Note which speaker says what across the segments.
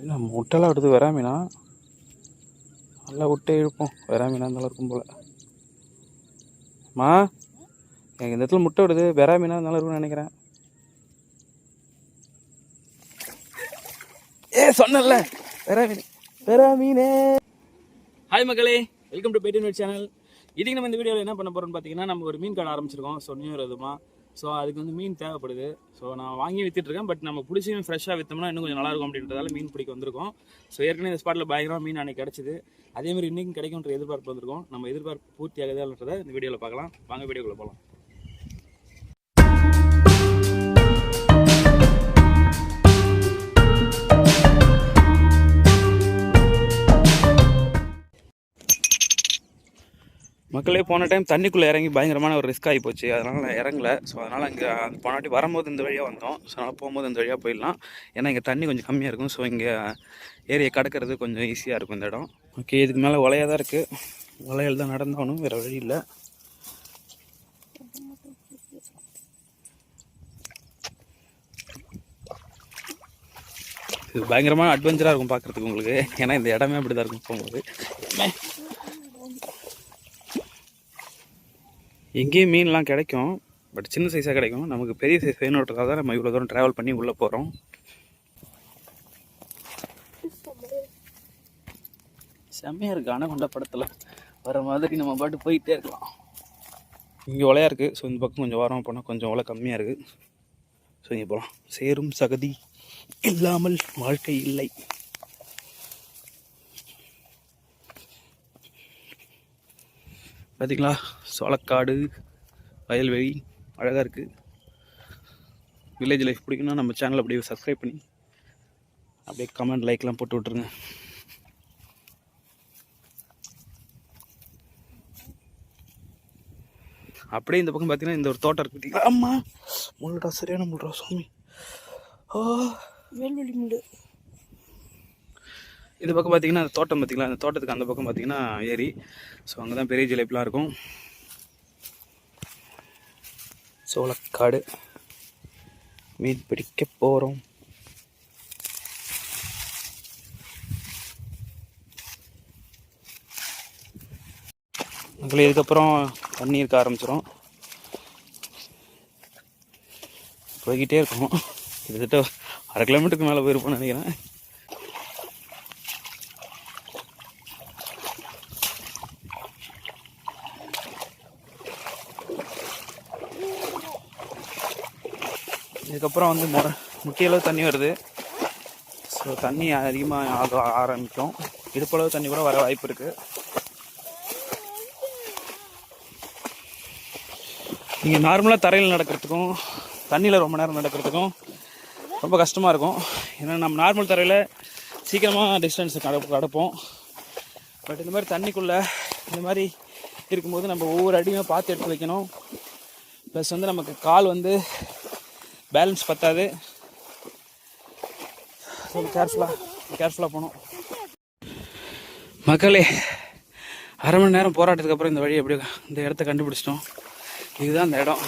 Speaker 1: என்ன முட்டைலாம் எடுத்து வரா மீனா நல்லா விட்டே இழுப்போம். வரா மீனா இருந்தாலும் இருக்கும் போல். மா எனக்கு இந்த இடத்துல முட்டை விடுது. வெறா மீனா இருந்தாலும் இருக்கும்னு நினைக்கிறேன். ஏ சொன்னல வெறா மீன் வெறா மீனே ஹாய் மக்களே வெல்கம் டு பேட்டின் சேனல் இதுக்கு நம்ம இந்த வீடியோவில் என்ன பண்ண போகிறோம்னு பார்த்தீங்கன்னா நம்ம ஒரு மீன் கடை ஆரம்பிச்சிருக்கோம். ஸோ நியூ ஸோ அதுக்கு வந்து மீன் தேவைப்படுது. ஸோ நான் வாங்கி வித்துட்டு இருக்கேன் பட் நம்ம பிடிச்சி ஃப்ரெஷ்ஷாக விற்றோம்னா இன்னும் கொஞ்சம் நல்லா இருக்கும் அப்படின்றதால மீன் பிடிக்க வந்திருக்கோம். ஸோ ஏற்கனவே இந்த ஸ்பாட்டில் பயங்கரமாக மீன் அன்னைக்கு கிடச்சிது. அதே மாதிரி இன்றைக்கும் கிடைக்கும்ன்ற எதிர்பார்ப்பு வந்திருக்கோம். நம்ம எதிர்பார்ப்பு பூர்த்தி ஆகுதான்றதை இந்த வீடியோவில் பார்க்கலாம். வாங்க வீடியோக்குள்ளே போகலாம் மக்களே போன டைம் தண்ணிக்குள்ளே இறங்கி பயங்கரமான ஒரு ரிஸ்க் ஆகி போச்சு. அதனால் நான் இறங்கல. ஸோ அதனால் இங்கே அந்த போனாட்டி வரும்போது இந்த வழியாக வந்தோம். ஸோ அதனால் போகும்போது இந்த வழியாக போயிடலாம். ஏன்னா இங்கே தண்ணி கொஞ்சம் கம்மியாக இருக்கும். ஸோ இங்கே ஏரியை கடக்கிறது கொஞ்சம் ஈஸியாக இருக்கும் இந்த இடம். ஓகே இதுக்கு மேலே உலையாக தான் இருக்குது உலையில் தான் நடந்தாகணும். வேறு வழி இல்லை. இது பயங்கரமான அட்வென்ச்சராக இருக்கும் பார்க்குறதுக்கு உங்களுக்கு. ஏன்னா இந்த இடமே அப்படி தான் இருக்கும் போகும்போது. எங்கேயும் மீன்லாம் கிடைக்கும். பட் சின்ன சைஸாக கிடைக்கும். நமக்கு பெரிய சைஸ் வேணுன்றதாக தான் நம்ம இவ்வளோ தூரம் ட்ராவல் பண்ணி உள்ளே போகிறோம் செம்மையாக இருக்குது அணகொண்ட படத்தில். வர மாதிரி நம்ம பாட்டு போயிட்டே இருக்கலாம். இங்கே ஒலையாக இருக்குது ஸோ இந்த பக்கம் கொஞ்சம் வாரம் போனால் கொஞ்சம் ஒலை கம்மியாக இருக்குது ஸோ இங்கே போகலாம் சேரும் சகதி இல்லாமல் வாழ்க்கை இல்லை. பார்த்தீங்களா சோளக்காடு வயல்வெளி அழகாக இருக்குது வில்லேஜ் லைஃப் பிடிக்குன்னா நம்ம சேனல் அப்படியே சப்ஸ்கிரைப் பண்ணி அப்படியே கமெண்ட் லைக்லாம் போட்டு விட்ருங்க அப்படியே இந்த பக்கம் பார்த்தீங்கன்னா இந்த ஒரு தோட்டம் இருக்கு பார்த்தீங்களா அம்மா முள்ளடா சரியான முள்ளடா சுவாமி. ஆ.
Speaker 2: வேல்வெளி முண்டு
Speaker 1: இது பக்கம் பார்த்தீங்கன்னா அந்த தோட்டம் பார்த்திங்களா அந்த தோட்டத்துக்கு அந்த பக்கம் பார்த்தீங்கன்னா ஏரி. ஸோ அங்கே தான் பெரிய ஜிலேபிலாம் இருக்கும். சோளக்காடு. மீன் பிடிக்க போகிறோம் மக்களே இதுக்கப்புறம் தண்ணி இருக்க ஆரம்பிச்சிடும் போய்கிட்டே இருக்கும். கிட்டத்தட்ட அரை கிலோமீட்டருக்கு மேலே போயிருப்போம்னு நினைக்கிறேன். இதுக்கப்புறம் வந்து முறை முட்டியளவு தண்ணி வருது. ஸோ தண்ணி அதிகமாக ஆக ஆரம்பிக்கும். இடுப்பளவு தண்ணி கூட வர வாய்ப்பு இருக்குது நீங்கள் நார்மலாக தரையில் நடக்கிறதுக்கும் தண்ணியில் ரொம்ப நேரம் நடக்கிறதுக்கும் ரொம்ப கஷ்டமாக இருக்கும். ஏன்னா நம்ம நார்மல் தரையில் சீக்கிரமாக டிஸ்டன்ஸ் கட கடப்போம். பட் இந்த மாதிரி தண்ணிக்குள்ளே இந்த மாதிரி இருக்கும்போது நம்ம ஒவ்வொரு அடியுமே பார்த்து எடுத்து வைக்கணும். ப்ளஸ் வந்து நமக்கு கால் வந்து பேலன்ஸ் பத்தாது. கேர்ஃபுல்லாக கேர்ஃபுல்லாக போகணும். மக்களே அரை மணி நேரம் போராட்டத்துக்கு அப்புறம் இந்த வழி எப்படி இந்த இடத்த கண்டுபிடிச்சிட்டோம். இதுதான் இந்த இடம்.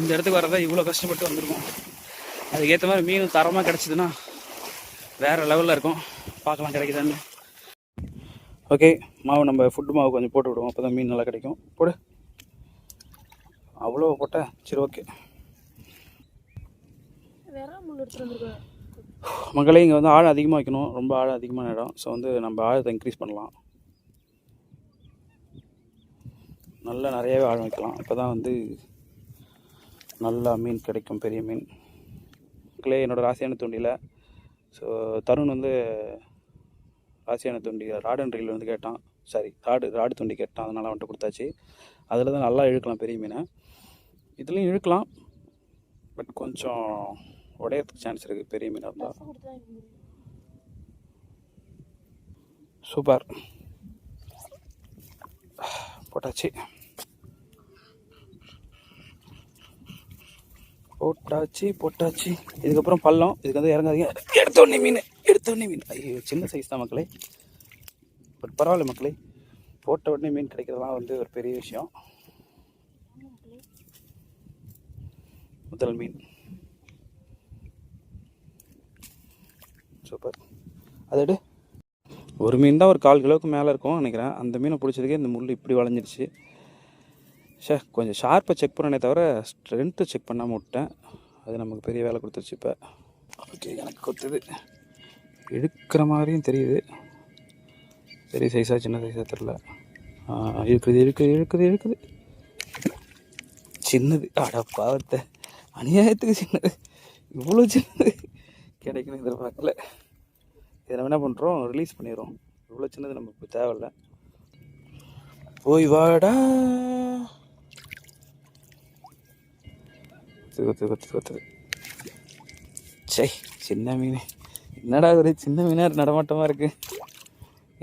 Speaker 1: இந்த இடத்துக்கு வரதான் இவ்வளோ கஷ்டப்பட்டு வந்திருக்கோம். அதுக்கேற்ற மாதிரி மீன் தரமாக கிடச்சிதுன்னா வேறு லெவலில் இருக்கும். பார்க்கலாம் கிடைக்குதான்னு. ஓகே மாவு நம்ம ஃபுட்டு மாவு கொஞ்சம் போட்டு விடுவோம். அப்போ தான் மீன் நல்லா கிடைக்கும். போடு. அவ்வளோ போட்டேன் சரி ஓகே மக்களே இங்கே வந்து ஆழம் அதிகமாக வைக்கணும். ரொம்ப ஆழம் அதிகமான இடம். ஸோ வந்து நம்ம ஆழத்தை இன்க்ரீஸ் பண்ணலாம். நல்லா நிறையவே ஆழம் வைக்கலாம். அப்போ தான் வந்து நல்லா மீன் கிடைக்கும் பெரிய மீன். மக்களே என்னோடய ராசியான தூண்டியில் ஸோ தருண் வந்து ராசியான தூண்டி ராடன் ரீல் வந்து கேட்டான். சாரி ராடு ராடு தூண்டி கேட்டான். அதனால் அவன்கிட்ட கொடுத்தாச்சு. அதில் தான் நல்லா இழுக்கலாம் பெரிய மீனை. இதுலேயும் இழுக்கலாம் பட் கொஞ்சம் உடையறதுக்கு சான்ஸ் இருக்குது பெரிய மீனாக இருந்தால் சூப்பர் போட்டாச்சு. போட்டாச்சு போட்டாச்சு. இதுக்கப்புறம் பள்ளம். இதுக்கு வந்து இறங்காதீங்க. எடுத்தோடனே மீன். எடுத்தோடனே மீன். ஐயோ சின்ன சைஸ் தான் மக்களே. பட் பரவாயில்ல மக்களே. போட்ட உடனே மீன் கிடைக்கிறதுலாம் வந்து ஒரு பெரிய விஷயம். முதல் மீன் சூப்பர் அதோடு ஒரு மீன் தான் ஒரு கால் கிலோவுக்கு மேலே இருக்கும் நினைக்கிறேன். அந்த மீனை பிடிச்சதுக்கே இந்த முள் இப்படி வளைஞ்சிருச்சு. ஷே கொஞ்சம் ஷார்ப்பாக செக் பண்ணனே தவிர ஸ்ட்ரென்த்து செக் பண்ணாமல் விட்டேன். அது நமக்கு பெரிய வேலை கொடுத்துருச்சு இப்போ. ஓகே எனக்கு கொத்துது இழுக்கிற மாதிரியும் தெரியுது. பெரிய சைஸாக சின்ன சைஸாக தெரில இழுக்குது இழுக்குது இழுக்குது இழுக்குது. சின்னது. அட பாவத்தை. அநியாயத்துக்கு சின்னது. இவ்வளோ சின்னது கிடைக்கணும் எதிர்பார்க்கல. இதை நம்ம என்ன பண்ணுறோம் ரிலீஸ் பண்ணிடுறோம். இவ்வளோ சின்னது நமக்கு இப்போ தேவையில்ல. போய் வாடா. சை சின்ன மீன். என்னடா ஒரு சின்ன மீனாக நடமாட்டமாக இருக்கு.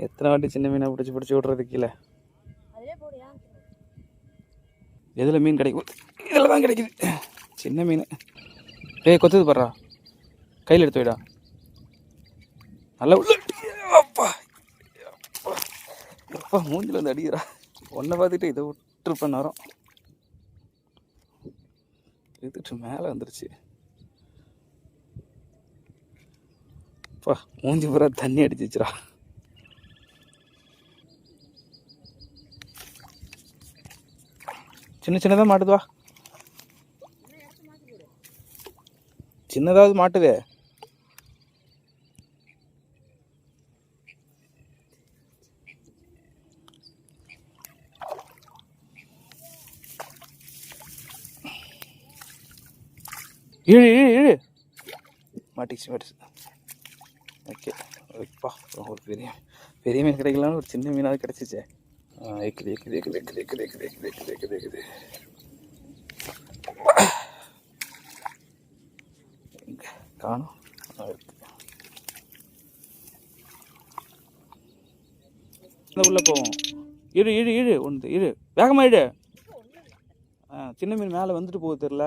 Speaker 1: எத்தனை வாட்டி சின்ன மீனை பிடிச்சி பிடிச்சி விட்றது கீழே? எதில் மீன் கிடைக்கும்? இதில் தான் கிடைக்குது. சின்ன மீன். டேய் கொத்துது பாடுறா கையில் எடுத்து போயிடா நல்லா உள்ள அப்பா. அப்பா மூஞ்சில் வந்து அடிக்கிறா. ஒன்றை பார்த்துட்டு இதை விட்டுருப்பேன் நேரம். எடுத்துட்டு மேலே வந்துருச்சு. அப்பா மூஞ்சி பூரா தண்ணி அடிச்சிச்சுரா சின்ன சின்னதாக மாட்டுதுவா சின்னதாவது மாட்டுதே. இழு இழு இழு மாட்டிச்சு மாட்டிச்சு ஓகே ஓகேப்பா ஒரு பெரிய பெரிய மீன் கிடைக்கலான்னு ஒரு சின்ன மீனாவது கிடச்சிச்சே. ஆ இருக்குது இருக்குது இருக்குது இருக்குது இருக்குது இருக்குது இருக்குது இருக்குது இருக்குது எங்க காணும். ஆ, இருக்கு இந்த உள்ள போவோம். இழு இழு இழு ஒன்று இழு வேகமாக இழு ஆ சின்ன மீன் மேலே வந்துட்டு போகுது தெரில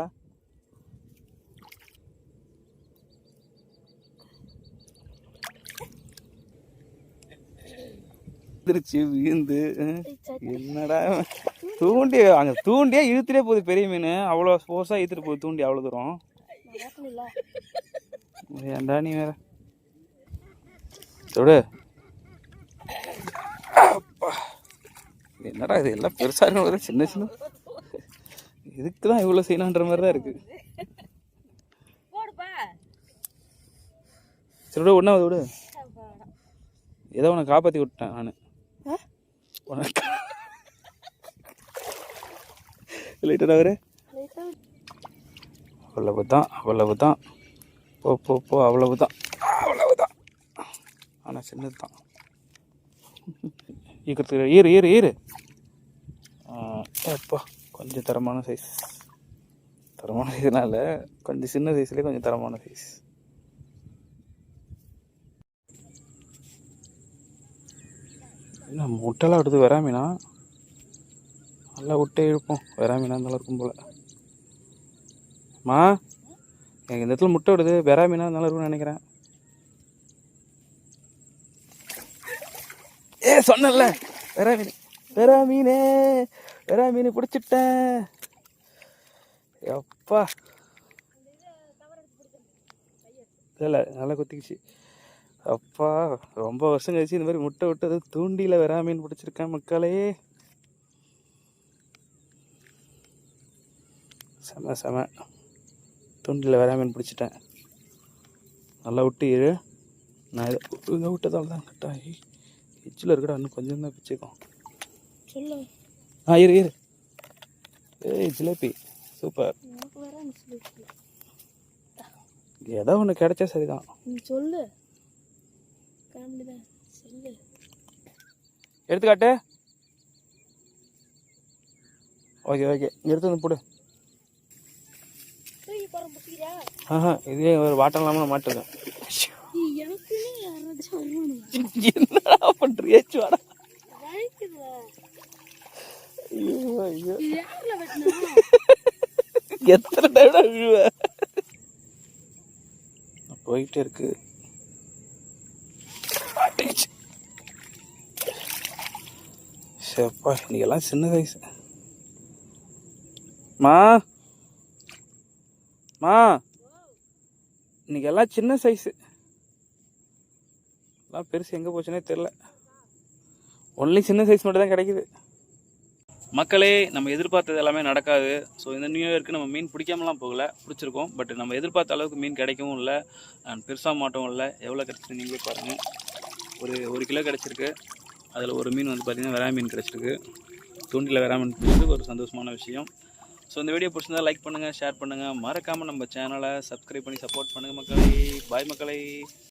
Speaker 1: திருச்சி விழுந்து. என்னடா? தூண்டி அங்கே தூண்டியே இழுத்துட்டே போகுது பெரிய மீன். அவ்வளோ ஃபோர்ஸாக இழுத்துட்டு போகுது தூண்டி அவ்வளோ தூரம். ஏன்டா நீ வேற தொடு அப்பா. என்னடா இது எல்லாம் பெருசாக இருக்கும் சின்ன சின்ன இதுக்கு தான் இவ்வளோ செய்யணுன்ற மாதிரி தான் இருக்குது சரி விடு ஒன்றா விடு ஏதோ உன்னை காப்பாற்றி விட்டேன் நான் உனக்கு அவரு அவ்வளவு தான் அவ்வளவு தான் போ போ போ அவ்வளவு தான் அவ்வளவு தான் ஆனால் சின்னது தான் ஈக்கிறதுக்கு ஈரு ஈரு ஈரு எப்பா கொஞ்சம் தரமான சைஸ் தரமான சைஸ்னால கொஞ்சம் சின்ன சைஸ்லேயே கொஞ்சம் தரமான சைஸ் என்ன முட்டைலாம் எடுத்து வராமினா? நல்லா விட்டே இழுப்போம் வராமினா இருந்தாலும் இருக்கும் போல். மா? இந்த இடத்துல முட்டை விடுது. வெறா மீனாக இருந்தாலும் இருக்கும்னு நினைக்கிறேன். ஏ சொன்னல வெறா மீன். வெறா மீனே. வெறா மீன் பிடிச்சிட்டேன் எப்பா. இல்லை இல்லை நல்லா குத்திக்கிச்சு. அப்பா ரொம்ப வருஷம் கழிச்சு இந்த மாதிரி முட்டை விட்டது. தூண்டியில் வெறா மீன் பிடிச்சிருக்கேன் மக்களே. செம செம. தூண்டில் வெறா மீன் பிடிச்சிட்டேன். நல்லா விட்டு இழு நான் இதை இங்கே விட்டதால் தான் கட்டாகி எச்சில் இருக்கடா இன்னும் கொஞ்சம் தான் பிச்சுக்கும்
Speaker 2: சொல்லு.
Speaker 1: ஆ இரு இரு. ஏய் ஜிலேபி சூப்பர். ஏதோ ஒன்று கிடைச்சா சரிதான்.
Speaker 2: சொல்லு.
Speaker 1: எடுத்துக்காட்டு. Okay okay. எடுத்து வந்து போடு. ஆஹா இதே ஒரு வாட்டம் இல்லாமல் மாட்டிருக்கேன் என்னடா
Speaker 2: பண்றியே சுவாடா.
Speaker 1: எத்தனை டைம்டா விழுவ? போயிட்டே இருக்கு. சரிப்பா நீங்கெல்லாம் சின்ன வயசு மா மா இன்னைக்கெல்லாம் சின்ன சைஸு எல்லாம் பெருசு எங்கே போச்சுன்னே தெரில ஒன்லி சின்ன சைஸ் மட்டும் தான் கிடைக்குது. மக்களே நம்ம எதிர்பார்த்தது எல்லாமே நடக்காது. ஸோ இந்த நியூ இயர்க்கு நம்ம மீன் பிடிக்காமலாம் போகல. பிடிச்சிருக்கோம். பட் நம்ம எதிர்பார்த்த அளவுக்கு மீன் கிடைக்கவும் இல்லை. அண்ட் பெருசாக மாட்டவும் இல்லை. எவ்வளோ கிடச்சிருக்கு நீங்களே பாருங்கள் ஒரு ஒரு கிலோ கிடச்சிருக்கு. அதில் ஒரு மீன் வந்து பார்த்திங்கன்னா வெறா மீன் கிடச்சிருக்கு. தூண்டில் வெறா மீன் பிடிச்சது. ஒரு சந்தோஷமான விஷயம். ஸோ இந்த வீடியோ பிடிச்சிருந்தா லைக் பண்ணுங்கள் ஷேர் பண்ணுங்கள் மறக்காமல் நம்ம சேனலை சப்ஸ்கிரைப் பண்ணி சப்போர்ட் பண்ணுங்கள் மக்களே. பாய் மக்களே.